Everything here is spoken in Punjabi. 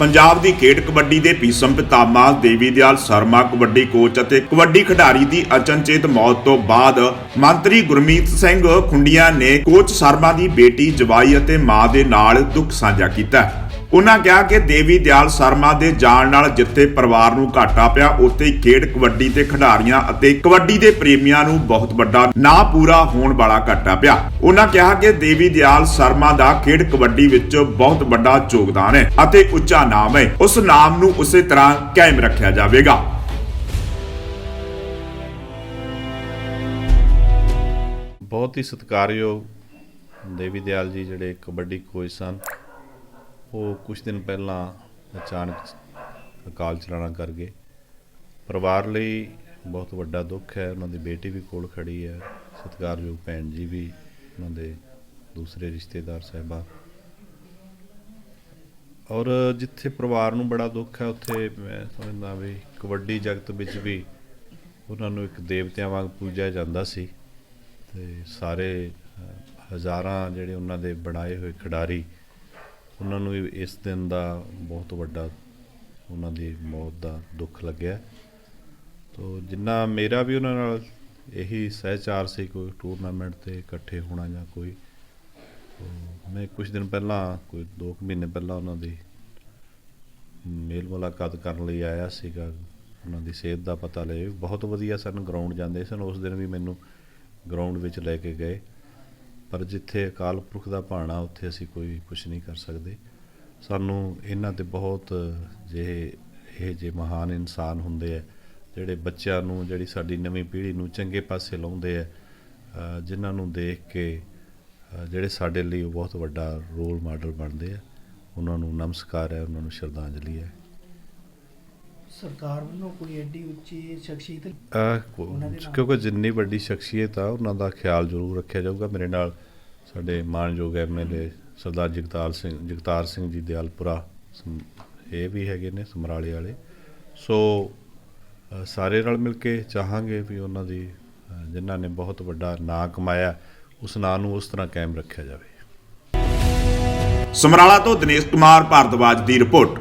ਪੰਜਾਬ ਦੀ ਖੇਡ ਕਬੱਡੀ ਦੇ ਪੀਸਮ ਪਿਤਾਮਾ ਦੇਵੀ ਦਿਆਲ ਸ਼ਰਮਾ, ਕਬੱਡੀ ਕੋਚ ਅਤੇ ਕਬੱਡੀ ਖਿਡਾਰੀ ਦੀ ਅਚਨਚੇਤ ਮੌਤ ਤੋਂ ਬਾਅਦ ਮੰਤਰੀ ਗੁਰਮੀਤ ਸਿੰਘ ਖੁੰਡੀਆਂ ਨੇ ਕੋਚ ਸ਼ਰਮਾ ਦੀ ਬੇਟੀ ਜਵਾਈ ਅਤੇ ਮਾਂ ਦੇ ਨਾਲ ਦੁੱਖ ਸਾਂਝਾ ਕੀਤਾ। ਉਹਨਾਂ ਕਿਹਾ ਕਿ ਦੇਵੀ ਦਿਆਲ ਸ਼ਰਮਾ ਦੇ ਜਾਣ ਨਾਲ ਜਿੱਥੇ ਪਰਿਵਾਰ ਨੂੰ ਘਾਟਾ ਪਿਆ। ਉੱਥੇ ਹੀ ਖੇਡ ਕਬੱਡੀ ਦੇ ਖਿਡਾਰੀਆਂ ਅਤੇ ਕਬੱਡੀ ਦੇ ਪ੍ਰੇਮੀਆਂ ਨੂੰ ਬਹੁਤ ਵੱਡਾ ਨਾ ਪੂਰਾ ਹੋਣ ਵਾਲਾ ਘਾਟਾ ਪਿਆ। ਉਹਨਾਂ ਕਿਹਾ ਕਿ ਦੇਵੀ ਦਿਆਲ ਸ਼ਰਮਾ ਦਾ ਖੇਡ ਕਬੱਡੀ ਵਿੱਚ ਬਹੁਤ ਵੱਡਾ ਯੋਗਦਾਨ ਹੈ ਅਤੇ ਉੱਚਾ ਨਾਮ ਹੈ। ਉਸ ਨਾਮ ਨੂੰ ਉਸੇ ਤਰ੍ਹਾਂ ਕਾਇਮ ਰੱਖਿਆ ਜਾਵੇਗਾ। ਬਹੁਤ ਹੀ ਸਤਿਕਾਰਯੋਗ ਦੇਵੀ ਦਿਆਲ ਜੀ ਜਿਹੜੇ ਕਬੱਡੀ ਕੋਚ ਸਨ। ਉਹ ਕੁਝ ਦਿਨ ਪਹਿਲਾਂ ਅਚਾਨਕ ਅਕਾਲ ਚਲਾਣਾ ਕਰ ਗਏ। ਪਰਿਵਾਰ ਲਈ ਬਹੁਤ ਵੱਡਾ ਦੁੱਖ ਹੈ। ਉਹਨਾਂ ਦੀ ਬੇਟੀ ਵੀ ਕੋਲ ਖੜੀ ਹੈ। ਸਤਿਕਾਰਯੋਗ ਭੈਣ ਜੀ ਵੀ ਉਹਨਾਂ ਦੇ ਦੂਸਰੇ ਰਿਸ਼ਤੇਦਾਰ ਸਾਹਿਬਾਨ ਔਰ ਜਿੱਥੇ ਪਰਿਵਾਰ ਨੂੰ ਬੜਾ ਦੁੱਖ ਹੈ, ਉੱਥੇ ਮੈਂ ਸਮਝਦਾ ਵੀ ਕਬੱਡੀ ਜਗਤ ਵਿੱਚ ਵੀ ਉਹਨਾਂ ਨੂੰ ਇੱਕ ਦੇਵਤਿਆਂ ਵਾਂਗ ਪੂਜਿਆ ਜਾਂਦਾ ਸੀ। ਤੇ ਸਾਰੇ ਹਜ਼ਾਰਾਂ ਜਿਹੜੇ ਉਹਨਾਂ ਦੇ ਬਣਾਏ ਹੋਏ ਖਿਡਾਰੀ ਉਹਨਾਂ ਨੂੰ ਵੀ ਇਸ ਦਿਨ ਦਾ ਬਹੁਤ ਵੱਡਾ, ਉਹਨਾਂ ਦੀ ਮੌਤ ਦਾ ਦੁੱਖ ਲੱਗਿਆ। ਤੋ ਜਿੰਨਾ ਮੇਰਾ ਵੀ ਉਹਨਾਂ ਨਾਲ ਇਹੀ ਸਹਿਚਾਰ ਸੀ, ਕੋਈ ਟੂਰਨਾਮੈਂਟ ਤੇ ਇਕੱਠੇ ਹੋਣਾ ਜਾਂ ਕੋਈ ਮੈਂ ਕੁਝ ਦਿਨ ਪਹਿਲਾਂ, ਕੋਈ 2 ਮਹੀਨੇ ਪਹਿਲਾਂ ਉਹਨਾਂ ਦੀ ਮੇਲ ਮੁਲਾਕਾਤ ਕਰਨ ਲਈ ਆਇਆ ਸੀਗਾ। ਉਹਨਾਂ ਦੀ ਸਿਹਤ ਦਾ ਪਤਾ ਲਏ। ਬਹੁਤ ਵਧੀਆ ਸਨ ਗਰਾਊਂਡ ਜਾਂਦੇ ਸਨ। ਉਸ ਦਿਨ ਵੀ ਮੈਨੂੰ ਗਰਾਊਂਡ ਵਿੱਚ ਲੈ ਕੇ ਗਏ। ਪਰ ਜਿੱਥੇ ਅਕਾਲ ਪੁਰਖ ਦਾ ਭਾਣਾ ਉੱਥੇ ਅਸੀਂ ਕੋਈ ਕੁਝ ਨਹੀਂ ਕਰ ਸਕਦੇ। ਸਾਨੂੰ ਇਹਨਾਂ ਤੇ ਬਹੁਤ ਜਿਹੇ ਇਹ ਜੇ ਮਹਾਨ ਇਨਸਾਨ ਹੁੰਦੇ ਆ ਜਿਹੜੇ ਬੱਚਿਆਂ ਨੂੰ ਜਿਹੜੀ ਸਾਡੀ ਨਵੀਂ ਪੀੜ੍ਹੀ ਨੂੰ ਚੰਗੇ ਪਾਸੇ ਲਾਉਂਦੇ ਆ ਅ, ਜਿਨ੍ਹਾਂ ਨੂੰ ਦੇਖ ਕੇ ਜਿਹੜੇ ਸਾਡੇ ਲਈ ਉਹ ਬਹੁਤ ਵੱਡਾ ਰੋਲ ਮਾਡਲ ਬਣਦੇ ਆ। ਉਹਨਾਂ ਨੂੰ ਨਮਸਕਾਰ ਹੈ ਉਹਨਾਂ ਨੂੰ ਸ਼ਰਧਾਂਜਲੀ ਹੈ। ਸਰਕਾਰ ਵੱਲੋਂ ਕੋਈ ਐਡੀ ਉੱਚੀ ਸ਼ਖਸੀਅਤ। ਕਿਉਂਕਿ ਜਿੰਨੀ ਵੱਡੀ ਸ਼ਖਸੀਅਤ ਆ ਉਹਨਾਂ ਦਾ ਖਿਆਲ ਜ਼ਰੂਰ ਰੱਖਿਆ ਜਾਊਗਾ। ਮੇਰੇ ਨਾਲ ਸਾਡੇ ਮਾਨਯੋਗ ਐਮਐਲਏ ਸਰਦਾਰ ਜਗਤਾਰ ਸਿੰਘ ਜਗਤਾਰ ਸਿੰਘ ਜੀ ਦਿਆਲਪੁਰਾ ਇਹ ਵੀ ਹੈਗੇ ਨੇ ਸਮਰਾਲੇ ਵਾਲੇ। ਸੋ ਸਾਰੇ ਰਲ ਮਿਲ ਕੇ ਚਾਹਾਂਗੇ ਵੀ ਉਹਨਾਂ ਦੀ ਜਿਨ੍ਹਾਂ ਨੇ ਬਹੁਤ ਵੱਡਾ ਨਾਂ ਕਮਾਇਆ ਉਸ ਨਾਂ ਨੂੰ ਉਸ ਤਰ੍ਹਾਂ ਕਾਇਮ ਰੱਖਿਆ ਜਾਵੇ। ਸਮਰਾਲਾ ਤੋਂ ਦਿਨੇਸ਼ ਕੁਮਾਰ ਭਾਰਦਵਾਜ ਦੀ ਰਿਪੋਰਟ।